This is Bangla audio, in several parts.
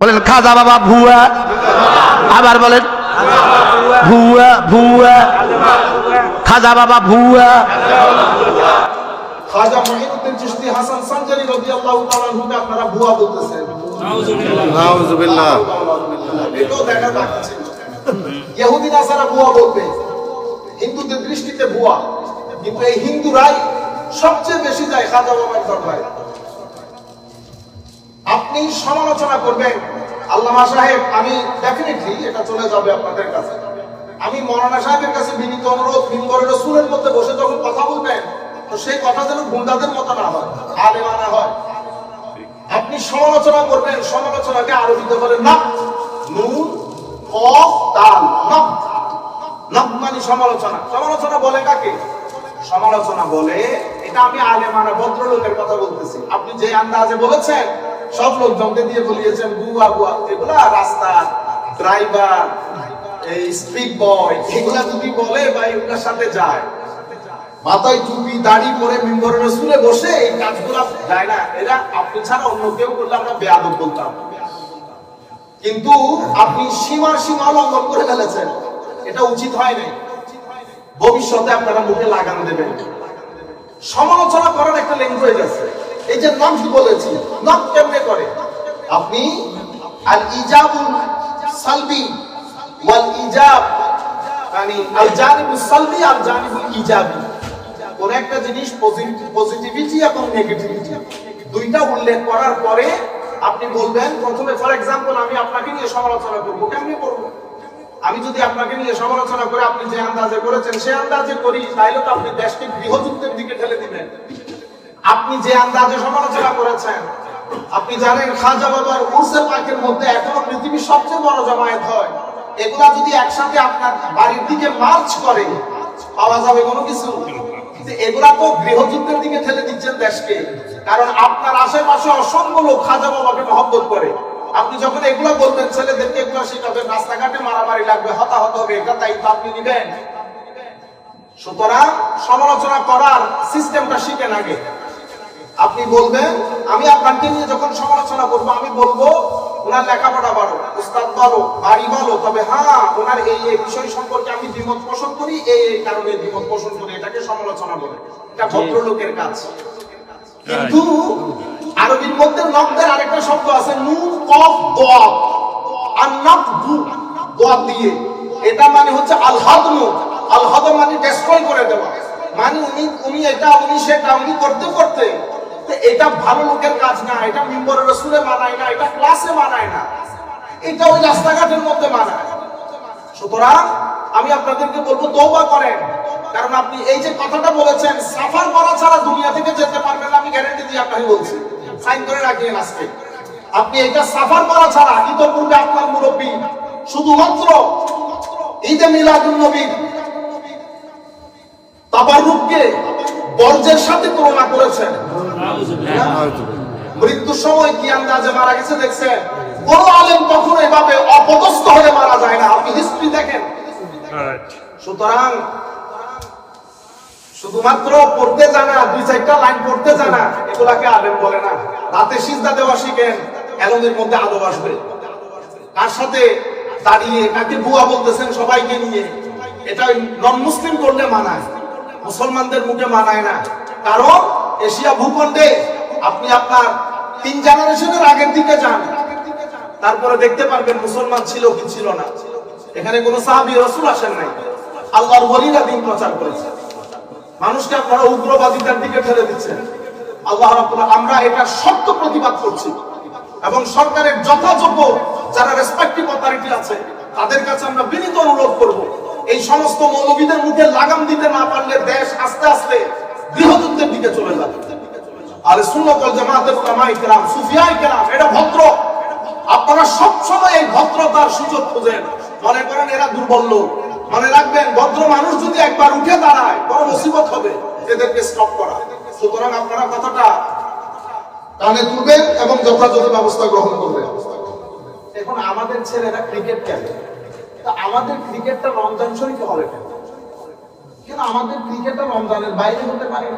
বলেন খাজা বাবা ভুয়া। আবার বলেন ভুয়া ভুয়া। খাজা বাবা ভুয়া। খাজা মহিউদ্দিন চিশতি হাসান সানজারি রাদিয়াল্লাহু তাআলা আনহুকে আপনারা ভুয়া বলতেছেন। নাউজুবিল্লাহ। এটাও দেখা যাচ্ছে ইহুদি নাসারা ভুয়া বলবে হিন্দুদের দৃষ্টিতে ভুয়া। কিন্তু এই হিন্দুরাই সবচেয়ে বেশি যায় খাজা বাবার দরবারে। আপনি সমালোচনা করবেন। আল্লামা সাহেব, আমি ডেফিনেটলি এটা চলে যাবে আপনাদের কাছে। আমি মৌলানা সাহেবের কাছে বিনীত অনুরোধ মিম্বর রসুলের মধ্যে বসে যখন কথা বলবেন, তো সেই কথা যেন গুন্ডাদের মতো না হয় আলেমানা হয়। আপনি সমালোচনা করবেন, সমালোচনাকে আরবিতে বলে নাক নুন সমালোচনা। সমালোচনা বলে কাকে? সমালোচনা বলে, এটা আমি আলেমানা ভদ্রলোকের কথা বলতেছি। আপনি যে আন্দাজে বলেছেন সব লোক জমকে দিয়ে বলিয়েছেন, বুয়া বুয়া। এগুলা রাস্তা, ড্রাইভার, এই স্পিড বয় এগুলা যদি বলে বা এগুলার সাথে যায়। মাথায় টুপি, দাড়ি পরে মিম্বরের রসুলে বসে এই কাজগুলো যায় না। এরা আপনি ছাড়া অন্য কেউ করলে আমরা বেয়াদব বলতাম। কিন্তু আপনি সীমার সীমা লঙ্ঘন করে ফেলেছেন। এটা উচিত হয় নাই। ভবিষ্যতে আপনারা মুখে লাগান দেবেন। সমালোচনা করার একটা ল্যাঙ্গুয়েজ আছে এই যে নক বলেছি, নক কেমনে করে? আপনি আল ইজাবুল সালবি ওয়াল ইজাব মানে আল জানিবুল সালবি আর জানিবুল ইজাবি। কোন একটা জিনিস পজিটিভিটি এবং নেগেটিভিটি দুইটা উল্লেখ করার পরে আপনি বলবেন, প্রথমে ফর এক্সাম্পল আমি আপনাকে নিয়ে সমালোচনা করব। কেমনি করব? আমি যদি আপনাকে নিয়ে সমালোচনা করে আপনি যে আন্দাজে করেছেন, সে আন্দাজে করি তাহলে তো আপনি দেশকে গৃহযুদ্ধের দিকে ঠেলে দিবেন। আপনি যে আন্দাজে সমালোচনা করেছেন, আপনি জানেন খাজা বাবার উর্সে পাকের মধ্যে এখনও পৃথিবীর সবচেয়ে বড় জমায়েত হয়। এগুলা যদি একসাথে আপনার বাড়ির দিকে মার্চ করে, পাওয়া যাবে কোনো কিছু? এগুলা তো গৃহযুদ্ধের দিকে ঠেলে দিচ্ছেন দেশকে। কারণ আপনার আশেপাশে অসংখ্য লোক খাজা বাবাকে মহব্বত করে। আপনি যখন এগুলা বলবেন, ছেলেদেরকে এগুলা শেখাবেন, রাস্তাঘাটে মারামারি লাগবে, হতাহত হবে, এটা দায়িত্ব আপনি নিবেন। সুতরাং সমালোচনা করার সিস্টেমটা শিখেন আগে। আপনি বলবেন আমি আপনাকে নিয়ে যখন সমালোচনা করব আমি বলব ওনার লেখাপড়া ভালো উস্তাদ ভালো বাড়ি ভালো তবে হ্যাঁ ওনার এই এই বিষয় সম্পর্কে আমি দ্বিমত পোষণ করি এই এই কারণে দ্বিমত পোষণ করি এটাকে সমালোচনা বলে। এটা ভদ্রলোকের কাজ। কিন্তু আরবির মধ্যে নকদের আরেকটা শব্দ আছে নুন কফ দোয়া। আর নক দু দোয়া দিয়ে। এটা মানে হচ্ছে আলহাদমু আলহাদ মানে ডেস্ট্রয় করে দেওয়া। মানে উনি উনি এটা উনি সেটা উনি করতে করতে এটা ভালো লোকের কাজ না, এটা মিম্বরের রসুলে মানায় না, এটা ক্লাসে মানায় না, এটা ওই রাস্তাঘাটের মধ্যে মানায় সুতরাং আমি আপনাদেরকে বলব তৌবা করেন। কারণ আপনি এই যে কথাটা বলেছেন, সাফার করা ছাড়া দুনিয়া থেকে যেতে পারবেন আমি গ্যারেন্টি দিয়ে আপনাকে বলছি। সাইন করে রাখিয়েন আজকে। আপনি এটা সাফার করা ছাড়া ইতপূর্বে আপনার মুরব্বী। শুধুমাত্র ঈদে মিলাদুল নবী তাবারুককে বর্জ্যের সাথে তুলনা করেছেন। মৃত্যুর সময় কি আন্দাজে মারা গেছে দেখছেন? কোন আলেম কখনো এভাবে অপদস্থ হয়ে মারা যায় না। আপনি হিস্ট্রি দেখেন। সুতরাং শুধুমাত্র পড়তে জানা দুই চারটা লাইন পড়তে জানা এগুলাকে আলেম বলে না। রাতে সিজদা দেওয়া শিখেন এলমের মধ্যে আদব আসবে। কার সাথে দাঁড়িয়ে কাকে বুয়া বলতেছেন সবাইকে নিয়ে এটা নন মুসলিম করলে মানায়। মুসলমানদের মুখে মানায় না। কারণ এশিয়া ভূখণ্ডে আপনি আপনার তিন জেনারেশনের আগের দিকে যান। তারপরে দেখতে পারবেন মুসলমান ছিল কি ছিল না। এখানে কোনো সাহাবি রসুল আসেন নাই। আল্লাহর ওলিরা দিন প্রচার করেছে। মানুষকে আপনারা উগ্রবাদিতার দিকে ঠেলে দিচ্ছেন। আল্লাহ আমরা এটা শক্ত প্রতিবাদ করছি। এবং সরকারের যথাযোগ্য যারা রেসপেক্টিভ অথরিটি আছে, তাদের কাছে আমরা বিনীত অনুরোধ করব। এই সমস্ত মৌলবীদের মুখে লাগাম দিতে না পারলে দেশ আস্তে আস্তে গৃহযুদ্ধের দিকে চলে যাবে। আর সুন্নতল জামাতের উলামায়ে কেরাম, সুফিয়ায়ে কেরাম এটা ভদ্র। আপনারা সব সময় এই ভদ্রতার সুযোগ খোঁজেন। মনে করেন এরা দুর্বল লোক। মনে রাখবেন, ভদ্র মানুষ যদি একবার উঠে দাঁড়ায়, বড় মুসিবত হবে। এদেরকে স্টপ করা। সুতরাং আপনারা কথাটা কানে তুলবেন এবং যথাযথ ব্যবস্থা গ্রহণ করবেন। এখন আমাদের ছেলেরা ক্রিকেট খেলে। তা আমাদের ক্রিকেটটা রমজান শরীফে হবে কেন? আমাদের ক্রিকেটটা রমজানের বাইরে হতে পারে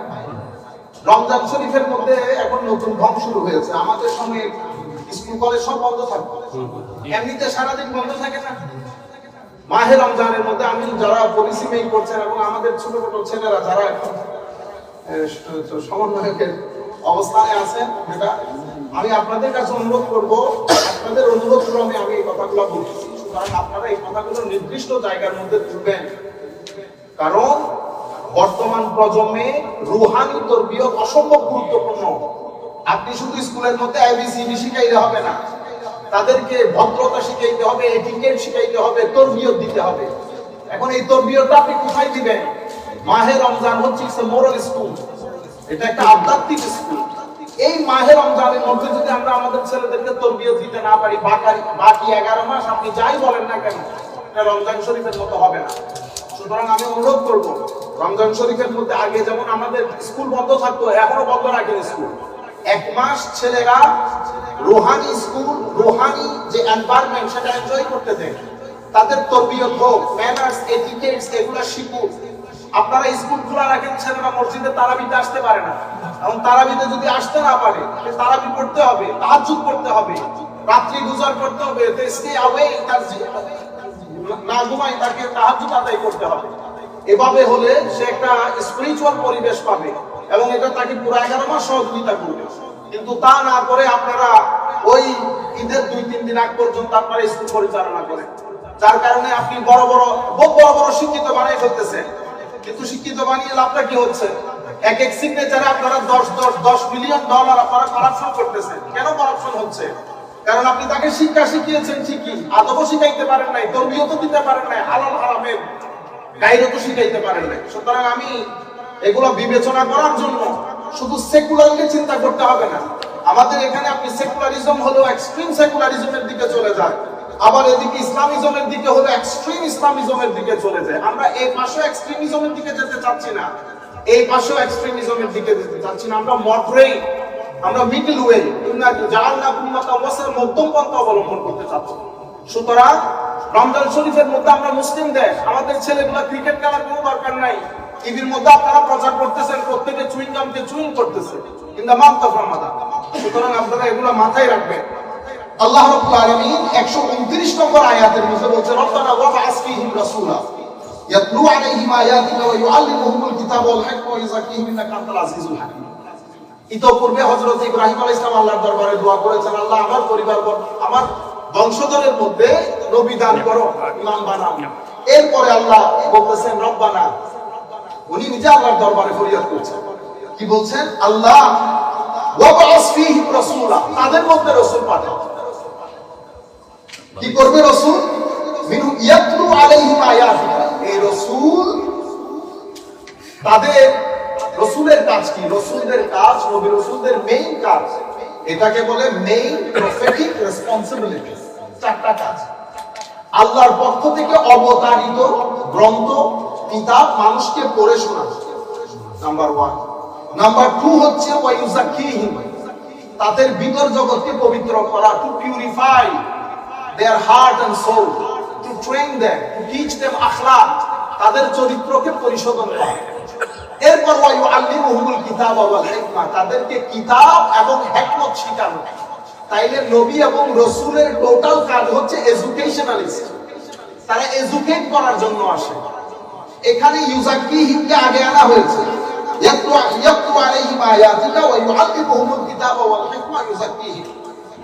রমজান শরীফের মধ্যে এখন নতুন ঢং শুরু হয়েছে। আমাদের সময় স্কুল কলেজ সব বন্ধ থাকবে এমনিতে সারাদিন বন্ধ থাকে না। মাহে রমজানের মধ্যে আমি যারা পলিসি মেক করছেন এবং আমাদের ছোট ছোট ছেলেরা যারা সমন্বয়কের অবস্থানে আছেন যেটা আমি আপনাদের কাছে অনুরোধ করব, আপনাদের অনুরোধ ক্রমে আমি এই কথাগুলো বলতেছি সুতরাং আপনারা এই কথাগুলো নির্দিষ্ট জায়গার মধ্যে তুলবেন। কারণ বর্তমান প্রজন্মে রুহানি তরবিয়ত অসম্ভব গুরুত্বপূর্ণ। আপনি শুধু স্কুলের মধ্যে এবিসিডি শিখাইলে হবে না। তাদেরকে ভদ্রতা শিখাইতে হবে এটিকেট শিখাইতে হবে, তরবিয়ত দিতে হবে। এখন এই তরবিয়তটা আপনি কোথায় দিবেন? মাহে রমজান হচ্ছে মোরাল স্কুল এটা একটা আধ্যাত্মিক স্কুল এই মাহে রমজানের মধ্যে যদি আমরা আমাদের ছেলেদেরকে তরবিয়ত দিতে না পারি, বাকি বাকি এগারো মাস আপনি যাই বলেন না কেন রমজান শরীফের মতো হবে না। সুতরাং আমি অনুরোধ করব, রমজান শরীফের মধ্যে আগে যেমন আমাদের স্কুল বন্ধ থাকতো, এখনও বন্ধ রাখেন স্কুল। এক মাস ছেলেরা রোহানি স্কুল, রোহানি যে এনভায়রনমেন্ট সেটা এনজয় করতে দেন তাদের তরবিয়ত হোক ম্যানার্স এটিকেটস এগুলো শিখুন আপনারা স্কুল খোলা রাখেন, ছেলেরা মসজিদে তারাবিতে আসতে পারে না। এবং তারাবিতে যদি আসতে না পারে তারাবি পড়তে হবে, তাহাজ্জুদ পড়তে হবে, রাত্রি গুজার করতে হবে না ঘুমাই তাকে আদায় করতে হবে। এভাবে হলে সে একটা স্পিরিচুয়াল পরিবেশ পাবে এবং এটা তাকে পুরো এগারো মাস সহযোগিতা করবে। কিন্তু তা না করে আপনারা ওই ঈদের দুই, তিন দিন আগ পর্যন্ত আপনারা স্কুল পরিচালনা করেন। যার কারণে আপনি বড় বড় বহু বড় বড় শিক্ষিত বানিয়ে ফেলতেছেন। কিন্তু শিক্ষিত বানিয়ে লাভটা কি হচ্ছে? এক এক সিগনেচারে আপনারা দশ দশ দশ মিলিয়ন ডলার আপনারা কারাপশন করতেছেন। কেন কারাপশন হচ্ছে? কারণ আপনি তাকে শিক্ষা শিখিয়েছেন ঠিকই, আদবও শিখাইতে পারেন নাই, ধর্মীয় তো দিতে পারেন নাই, হালাল, হারামের গাইরও তো শিখাইতে পারেন নাই। সুতরাং আমি এগুলো বিবেচনা করার জন্য শুধু সেকুলারলি চিন্তা করতে হবে না। আমাদের এখানে আপনি সেকুলারিজম হলো এক্সট্রিম সেকুলারিজমের দিকে চলে যায় আবার এদিকে ইসলামিজমের দিকে হলো এক্সট্রিম ইসলামিজমের দিকে চলে যায়। আমরা এই পাশে এক্সট্রিমিজমের দিকে যেতে চাচ্ছি না। এই পাশেও এক্সট্রিমিজমের দিকে যেতে চাচ্ছি না। আমরা মডারেট আমরা মিডল ওয়ে জাহান্না উম্মাতা ওয়াসার মধ্যম পন্থা অবলম্বন করতে চাচ্ছি। সুতরাং রমজান শরীফের মধ্যে আমরা মুসলিম দেশ, আমাদের ছেলেগুলা ক্রিকেট খেলার কোনো দরকার নাই। টিভির মধ্যে আপনারা প্রচার করতেছেন, প্রত্যেকে চুইং গামকে চুইং করতেছে। কিন্তু রমাদান সুতরাং আপনারা এগুলো মাথায় রাখবেন। আল্লাহ রাব্বুল আলামিন 129 নম্বর আয়াতের মধ্যে রব্বানা রাসূলা। ইয়াতলু আলাইহিম ওয়া ইউআল্লিমুহুমুল কিতাবা ওয়াল হিকমা ওয়া ইন্নাকা আনতাল আজিজুল ইতোপূর্বে হযরত ইব্রাহিম আলাইহিস সালাম আল্লাহর দরবারে দোয়া করেছেন, আল্লাহ, আমার পরিবার আমার বংশধরের মধ্যে নবী দান করো, ইমাম বানাও। এরপরে আল্লাহ বলতেছেন, রব্বানা। উনি নিজে আল্লাহর দরবারে ফরিয়াদ করছেন। কি বলছেন? আল্লাহ ওয়াবআস ফীহিম রাসূলা। তাদের মধ্যে রাসূল পাঠাও কি করবে রসুল মিনহু আল্লাহর পক্ষ থেকে অবতারিত গ্রন্থ, কিতাব মানুষকে পড়ে শোনা নাম্বার ওয়ান নাম্বার টু হচ্ছে তাদের ভিতর জগৎকে পবিত্র করা to purify their heart and soul to train them, to teach them akhlaq, তাদের চরিত্রকে পরিশোধন করা। এরপর ওয়ায়ু আল্লিমুহুমুল কিতাব ওয়াল হিকমা, তাদেরকে কিতাব এবং হিকমত শেখানো। তাইলে নবী এবং রাসূলের টোটাল কাজ হচ্ছে এডুকেশনালিস্ট। তারা এডুকেট করার জন্য আসে। এখানে ইউজাকিহিমকে আগে আনা হয়েছে। ইয়াতলু ইয়াতলু আলাইহিম আয়াতিকা ওয়া ইউআল্লিমুহুমুল কিতাবা ওয়াল হিকমা ইউজাকিহিম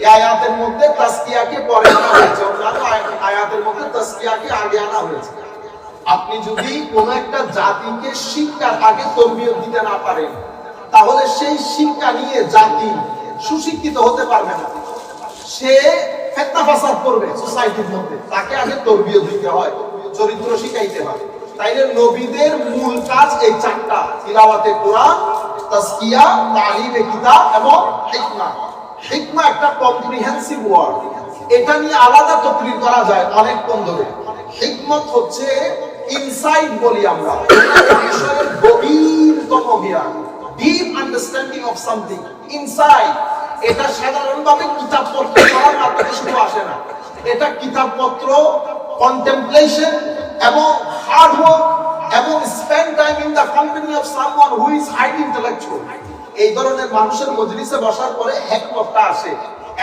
আয়াতের মধ্যে তাসকিয়াকে পরে আনা হয়েছে? অন্যান্য আয়াতের মধ্যে তাসকিয়াকে আগে আনা হয়েছে? আপনি যদি কোন একটা জাতিকে শিক্ষার আগে তরবিয়ত দিতে না পারেন, তাহলে সেই শিক্ষা নিয়ে জাতি সুশিক্ষিত হতে পারবে না। সে ফেতনা ফাসাদ করবে সোসাইটির মধ্যে। তাকে আগে তরবিয়ত দিতে হয়, চরিত্র শিখাইতে হয়। তাইলে নবীদের মূল কাজ এই চারটা, তিলাওয়াতে কোরআন, তাসকিয়া, তালিমে কিতাব এবং হিকমা। হিকমা একটা কম্প্রিহেন্সিভ ওয়ার্ড এটা নিয়ে আলাদা তকরির করা যায় অনেকক্ষণ ধরে হিকমত হচ্ছে ইনসাইট বলি আমরা। গভীরতম জ্ঞান deep understanding of something insight এটা সাধারণভাবে কিতাবপত্র পড়ার মাধ্যমে শুধু আসে না। এটা কিতাবপত্র কন্টেম্পলেশন এবং হার্ড ওয়ার্ক এবং spend time in the company of someone who highly intellectual এই ধরনের মানুষের মজলিসে বসার পরে হেকমতটা আসে।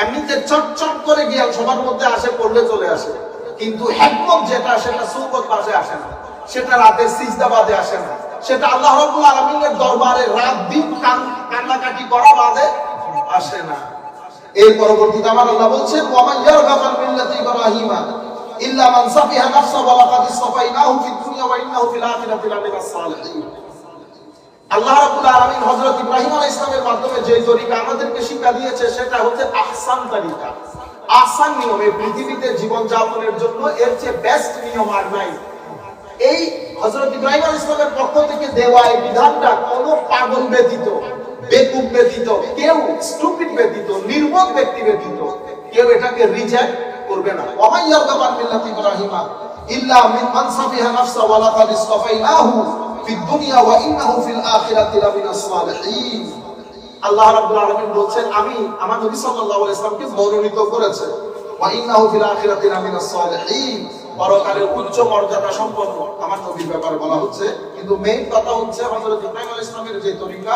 এমনিতে চট চট করে জ্ঞান সবার মধ্যে আসে, পড়লে চলে আসে। কিন্তু হ্যাকমত যেটা, সেটা সুবত বাসে আসে না। সেটা রাতের সিজদাবাদে আসে না। সেটা আল্লাহ রাব্বুল আলামিনের দরবারে রাত দিন কান্নাকাটি করা বাদে আসে না। এর পরবর্তীতে আমার আল্লাহ বলছেন, ওয়ামান ইয়ারগাবু আন মিল্লাতি ইব্রাহিমা ইল্লা মান সাফিহা নাফসা ওয়া লাকাদ ইসতাফাইনাহু ফিদ দুনিয়া ওয়া ইন্নাহু ফিল আখিরাতি লামিনাস সালিহিন। আল্লাহ রাব্বুল আলামিন হযরত ইব্রাহিম আলাইহিস সালামের মাধ্যমে যে তরিকা আমাদেরকে শিক্ষা দিয়েছে, সেটা হচ্ছে আহসান তরিকা। আহসান নিয়ম পৃথিবীতে জীবন যাপনের জন্য এর চেয়ে বেস্ট নিয়ম আর নাই। এই হযরত ইব্রাহিম আলাইহিস সালামের পক্ষ থেকে দেওয়া এই বিধানটা কোন পাগল ব্যতীত, বেকুব ব্যতীত, কেউ স্টুপিড ব্যতীত, নির্বোধ ব্যক্তি ব্যতীত, কেউ এটাকে রিজেক্ট করবে না। ওয়ামান ইয়ারগাবান মিল্লাতি ইব্রাহিমা, ইল্লা মিন মান সাফিহা নাফসা ওয়া লাকাদ ইসতাফাইনাহু। ফিদ দুনিয়া ওয়া ইন্নাহু ফিল আখিরাতি লামিনাস সালিহিন। আল্লাহ রাব্বুল আলামিন বলছেন আমি আমার নবী সাল্লাল্লাহু আলাইহি ওয়াসাল্লামকে মনোনীত করেছে। ওয়া ইন্নাহু ফিল আখিরাতি লামিনাস সালিহিন। পরকালের উচ্চ মর্যাদা সম্পন্ন আমার নবীর ব্যাপারে বলা হচ্ছে। কিন্তু মেইন কথা হচ্ছে হযরত ইব্রাহিম আলাইহিস সালামের যে তরিকা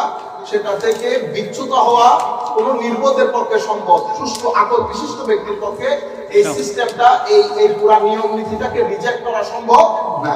সেটা থেকে বিচ্যুত হওয়া কোনো নির্বোধের পক্ষে সম্ভব। সুস্থ আকল বিশিষ্ট ব্যক্তির পক্ষে এই সিস্টেমটা এই এই পুরা নিয়ম নীতিটাকে রিজেক্ট করা সম্ভব না।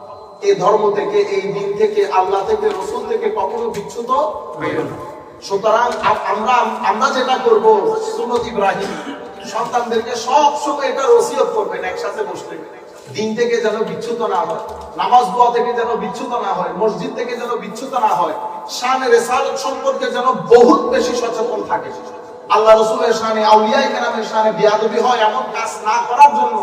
এই ধর্ম থেকে, এই দিন থেকে, আল্লাহ থেকে, রসুল থেকে কখনো বিচ্যুত হইও না। সুতরাং আমরা আমরা যেটা করব, সুন্নত ইব্রাহিম, সন্তানদেরকে সব সময় এটা ওসিয়ত করবেন, একসাথে বসলে। দিন থেকে যেন বিচ্ছুত না হয়, নামাজ, দোয়া থেকে যেন বিচ্ছুত না হয়, মসজিদ থেকে যেন বিচ্ছুত না হয়, শানে রেসালত সম্পর্কে যেন বহুত বেশি সচেতন থাকে আল্লাহ রসুলের সামনে আউলিয়া কেরামের সামনে বিয়াদবি হয় এমন কাজ না করার জন্য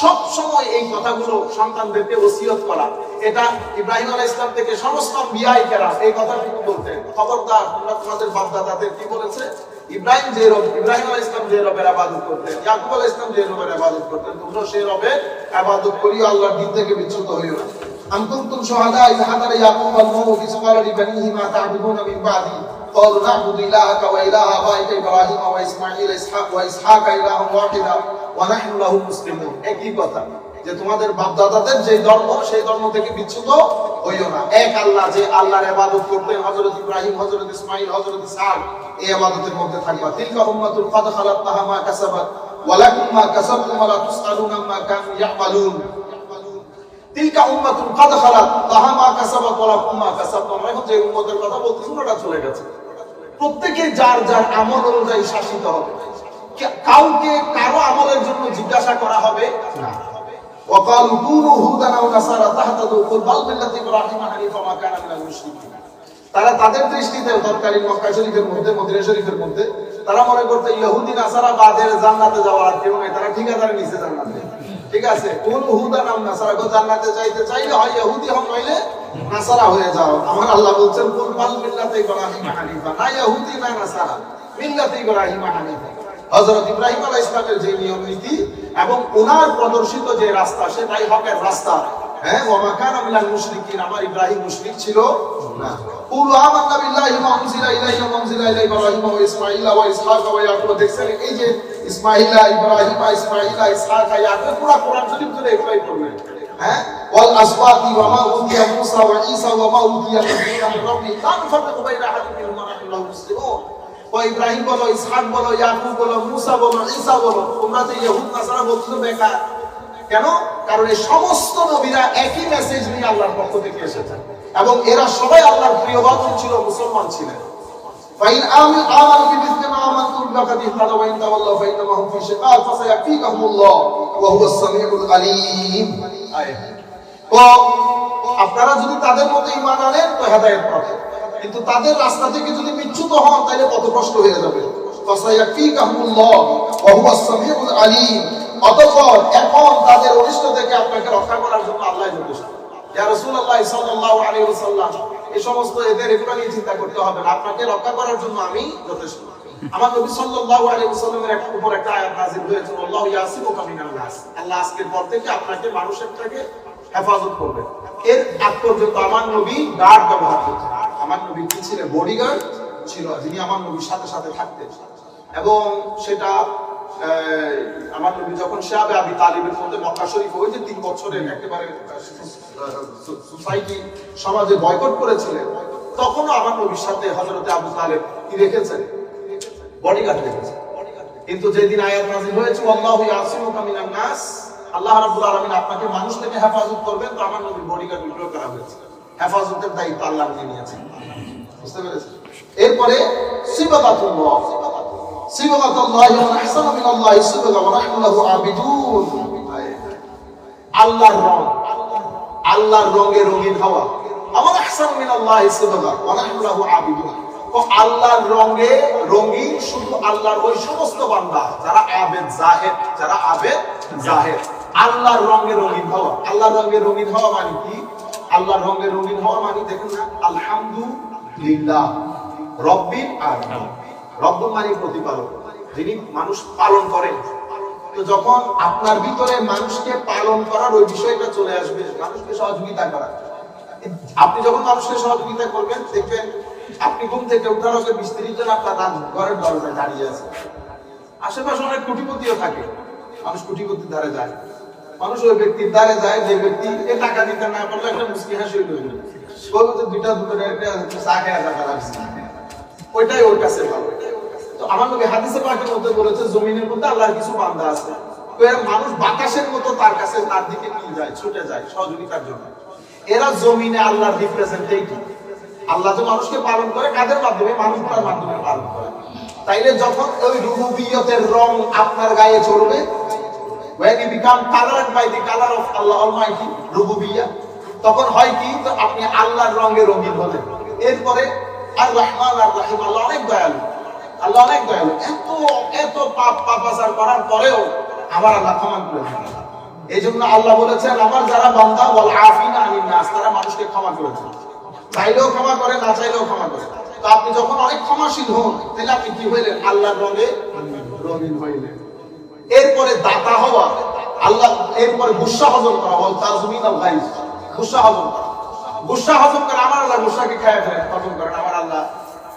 সব সময় এই কথাগুলো সন্তানদেরকে ওসিয়ত করা। এটা ইব্রাহিম আলাহ ইসলাম থেকে সমস্ত বিয়া কেরাম এই কথাটুকু বলতেন? খবরদার, তোমরা তোমাদের বাপদাদাদের কি বলেছে? ইব্রাহিম যে রব, ইব্রাহিম আলাহ ইসলাম যে রবের আবাদত করতেন, ইয়াকুব আলাহ ইসলাম যে রবের আবাদত করতেন, তোমরা সেই রবে আবাদত করিও, আল্লাহর দিন থেকে বিচ্যুত হইও না। আম কুনতুম শুহাদা ইযা হাদারা ইয়াকুব আল-মাউত ইয ক্বালা লিবানিহি মা তা'বুদুনা قالوا نعبد إلهك وإله آبائك إبراهيم وإسماعيل إسحاق وإسحاق إلها واحدا ونحن له مسلمون একই কথা যে তোমাদের বাপদাদাদের যে ধর্ম সেই ধর্ম থেকে বিচ্যুত হইও না এক আল্লাহ যে আল্লাহর ইবাদত করতেন হযরত ইব্রাহিম হযরত ইসমাঈল হযরত ইসহাক এই ইবাদতের মধ্যে থাকবা তিলকা উম্মাতুল কাদ খালাতনাহা মা কাসাবাত ওয়ালাকুম মা কাসাবতুম ওয়া লা তুসআলুনা মা কানু ইয়ামালুন তিলকা উম্মাতুন কাদ খালাত লাহা মা কাসাবাত ওয়া লাকুম মা কাসাবতুম আমরা এখন যে উম্মতের কথা বলতেছি ওটা চলে গেছে প্রত্যেকে যার যার আমল অনুযায়ী শাসিত হবে কে- কাউকে কারো আমলের জন্য জিজ্ঞাসা করা হবে না وقالوا كونوا هودا او نصارى تهتدوا قل بل ملة ابراهيم حنيفا وما كان من المشركين তারা তাদের দৃষ্টিতে তৎকালীন মক্কা শরীফের মধ্যে মদিনা শরীফের মধ্যে তারা মনে করতে ইহুদি নাসারা বাদের জান্নাতে যাওয়ার আর কেউ নাই তারা ঠিকাদার নিচে জান্নাতে ঠিক আছে, কোন হুদা নাম নাসারা গো জান্নাতে যাইতে চাইলে হয় ইহুদি হন নইলে নাসারা হয়ে যাও। আমার আল্লাহ বলছেন, কুল বাল মিল্লাতে ইব্রাহিম হানিফা। না ইহুদি, না নাসারা। মিল্লাতে ইব্রাহিম হানিফা। হযরত ইব্রাহিম আলাইহিস সালামের যে নিয়ম নীতি এবং ওনার প্রদর্শিত যে রাস্তা, সেটাই হকের রাস্তা। হ্যাঁ ওয়া কানা মিনাল মুশরিকিন, আমার ইব্রাহিম মুশরিক ছিল না। কুলু আমান্না বিল্লাহি মা উনজিলা ইলাইহি ওয়া ইব্রাহিম ওয়া ইসমাঈল ওয়া ইসহাক ওয়া ইয়াকুব। দেখছেন, এই যে ইসমাঈল ইব্রাহিম ইসহাক, ইয়াকুব, পুরো কোরআন শরীফ এগুলাই পড়বেন হ্যাঁ? তোমরা বলছো বেকার। কেন? কারণ এই সমস্ত নবীরা একই মেসেজ নিয়ে আল্লাহর পক্ষ থেকে এসেছেন। এবং এরা সবাই আল্লাহর প্রিয় ছিল, মুসলমান ছিলেন। فإن آمن آمنوا بمثل ما آمنتم فقد اهتدوا وإن تولوا فإنما هم في شقاق فسيكفيكهم الله وهو السميع العليم آية তো আপনারা যদি তাদের মতো ঈমান আনেন তো হেদায়েত পাবেন কিন্তু তাদের রাস্তা থেকে যদি বিচ্যুত হন তাহলে কত কষ্ট হয়ে যাবে ফাসায়াকফিকাহুমুল্লাহ ওয়া হুয়া সামিউল আলিম অতঃপর এখন তাদের অনিষ্ট থেকে আপনাকে রক্ষা করার জন্য আল্লাহ যথেষ্ট ইয়া রাসূলুল্লাহ সাল্লাল্লাহু আলাইহি ওয়াসাল্লাম সমস্ত এদের এগুলো নিয়ে চিন্তা করতে হবে না। আপনাকে রক্ষা করার জন্য আমি যথেষ্ট। আমার নবী সাল্লাল্লাহু আলাইহি একটা উপর একটা আয়াত নাযিল হয়েছে, আল্লাহু মিনান নাস। আল্লাহ আজকের পর থেকে আপনাকে মানুষের থেকে হেফাজত করবে এর আগ পর্যন্ত আমার নবী গার্ড ব্যবহার করতেন। আমার নবী কি ছিলেন? বডিগার্ড ছিল, যিনি আমার নবীর সাথে সাথে থাকতেন। এবং সেটা আমার নবী যখন শাহাবে আবি তালিবের মধ্যে মক্কা শরীফ যে তিন একেবারে সোসাইটি সমাজে বয়কট করেছিলেন আমার নবীর সাথে আবু তালেব কি রেখেছেন? বডিগার্ড রেখেছেন। কিন্তু যেদিন আয়াত নাযিল হয়েছে আল্লাহু নাস আল্লাহ রাব্বুল আলামিন আপনাকে মানুষ থেকে হেফাজত করবেন, তো আমার নবীর বডিগার্ড উইথড্র করা হয়েছে। হেফাজতের দায়িত্ব আল্লাহ নিয়ে নিয়েছেন। বুঝতে পেরেছেন? এরপরে সিবাতাতুল্লাহ আল্লাহর আল্লাহর রঙে রঙিন হওয়া। আল্লাহর রঙে রঙিন শুধু আল্লাহর ওই সমস্ত বান্দা, যারা আবেদ জাহেদ, যারা আবেদ জাহেদ। আল্লাহর রঙে রঙিন হওয়া। আল্লাহর রঙে রঙিন হওয়া মানে কি? আল্লাহর রঙে রঙিন হওয়া মানে দেখুন না, আলহামদুলিল্লাহ, রব্বিল আলামিন। রব্ব প্রতিপালক, যিনি মানুষ পালন করেন। তো যখন আপনার ভিতরে মানুষকে পালন করার ওই বিষয়টা চলে আসবে, মানুষকে সহযোগিতা করা। আপনি যখন মানুষকে সহযোগিতা করবেন, দেখবেন আপনি ঘুম থেকে উঠার আগে বিশ আপনার রাত- ঘরের দরজায় দাঁড়িয়ে আছে। আশেপাশে অনেক কোটিপতিও থাকে। মানুষ কোটিপতির ধারে যায়। মানুষ ওই ব্যক্তির ধারে যায়, যে ব্যক্তি এ টাকা দিতে না পারলে একটা মুসকি হাসি বলব যে দুইটা দুটো একটা চা খেয়ে টাকা রাখছি ওইটাই ওর কাছে ভালো। তো আমার নবী হাদিসে পাকের মধ্যে বলেছে, জমিনের মধ্যে আল্লাহর কিছু বান্দা আছে। তো এরা মানুষ বাতাসের মতো তার কাছে তার দিকে নিয়ে যায়, ছুটে যায় সহযোগিতার জন্য। এরা জমিনে আল্লাহর রিপ্রেজেন্টেটিভ আল্লাহ যে মানুষকে পালন করে, কাদের মাধ্যমে? মাধ্যমে পালন করে। তাইলে যখন ওই রুবুবিয়তের রং আপনার গায়ে চলবে when you become colored by the color of Allah Almighty তখন হয় কি? তো আপনি আল্লাহর রঙে রঙিন হলেন। এরপরে আর রহমান আর রহিম আল্লাহ অনেক দয়ালু। আল্লাহ অনেক দয়ালু। এত এত পাপ পাপাচার করার পরেও আমার আল্লাহ ক্ষমা করে এই জন্য আল্লাহ বলেছেন, আমার যারা বান্দা বল আফিন নাস তারা মানুষকে ক্ষমা করেছে চাইলেও ক্ষমা করে, না চাইলেও ক্ষমা করে। তো আপনি যখন অনেক ক্ষমাশীল হন, তাহলে আপনি কি হইলেন? আল্লাহর রঙে রঙিন হইলেন। এরপরে দাতা হওয়া, আল্লাহ, এরপরে গুসা হজম করা বল তার জমিন গুসা হজম করা। গুসা হজম করে, আমার আল্লাহ গুসাকে খায় ফেলেন, হজম করেন। আমার আল্লাহ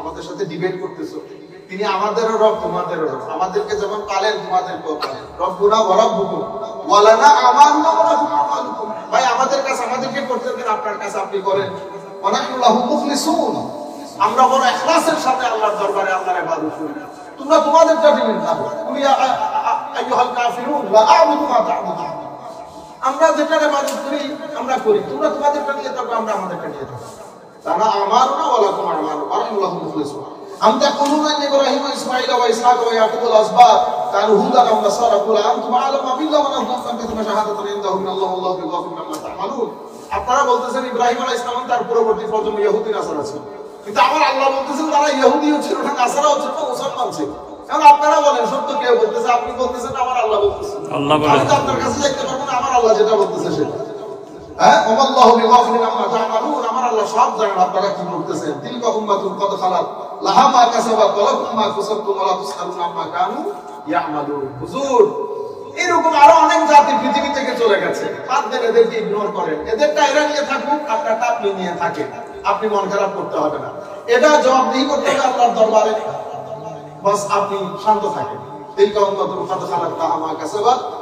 আমাদের সাথে ডিবেট করতেছো। তিনি আমাদেরও রব, তোমাদেরও রব। আমাদেরকে যেমন পালেন তোমাদেরকেও পালেন। আমালুনা ওয়ালাকুম আমালুকুম ভাই, আমাদের কাছে আমাদেরকে করতে আপনার কাছে আপনি করেন। আমরা বড় সাথে আল্লাহর দরবারে করি। তোমরা তোমাদের আইয়ুহাল কাফিরুন, লা আ'বুদু মা তা'বুদুন। আমরা যেটা করি, আমরা করি। তোমরা তোমাদেরটা নিয়ে থাকো, আমরা আমাদেরটা নিয়ে থাকো। আপনারা বলতেছেন ইব্রাহিম আলাইহিস সালাম মানে তার পূর্ববর্তী প্রজন্ম ছিল। কিন্তু আমার আল্লাহ বলতেছেন তারা মুসলমান ছিল। কারণ আপনারা বলেন সত্য কেউ বলতেছে? আপনি বলতেছেন আমার আল্লাহ বলতেছে। আপনার কাছে দেখতে পারবেন আমার আল্লাহ যেটা বলতেছে সেটা। হ্যাঁ? আপনারা এরকম আরও অনেক জাতি পৃথিবী থেকে চলে গেছে। এদেরকে ইগনোর করেন। এদেরটা এরা নিয়ে থাকুক, আপনারটা আপনি নিয়ে থাকেন। আপনি মন খারাপ করতে হবে না। এটা জবাবদিহি করতে হবে আল্লাহর দরবারে। বাস আপনি শান্ত থাকেন। তিলকা উম্মাতুন কদ খালাত লাহা মা কাসাবাত